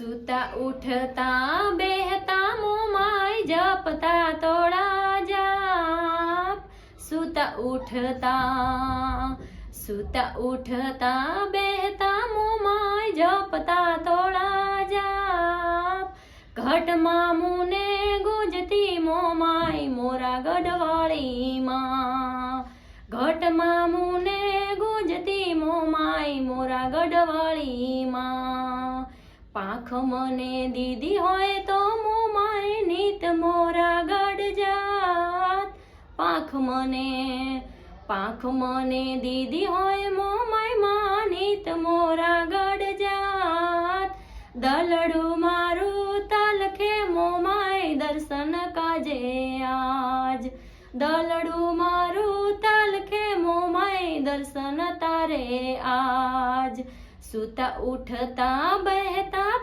સુતા ઉઠતા બેહતા મોમાય જપતા તોડા જાપ. સુતા ઉઠતા સુતા ઉઠતા બેહતા મોમાય જપતા તોડા જાપ. ઘટમાં મુને ગુંજતી મોમાય મોરા ગઢવાળીમાં. ઘટમાં મુને ગુંજતી મોમાય મોરા ગઢવાળીમાં. પાંખ મને દીદી હોય તો મોમાય નીત મોરા ગડ જાત. પાંખ મને પાંખ મને દીદી હોય મોમાય માનીત મોરા ગડ જાત. દલડું મારું તલખે મોમાય દર્શન કાજે આજ. દલડું મારું તલખે મોમાય દર્શન તારે આજ સુતા ઉઠતા બહેતા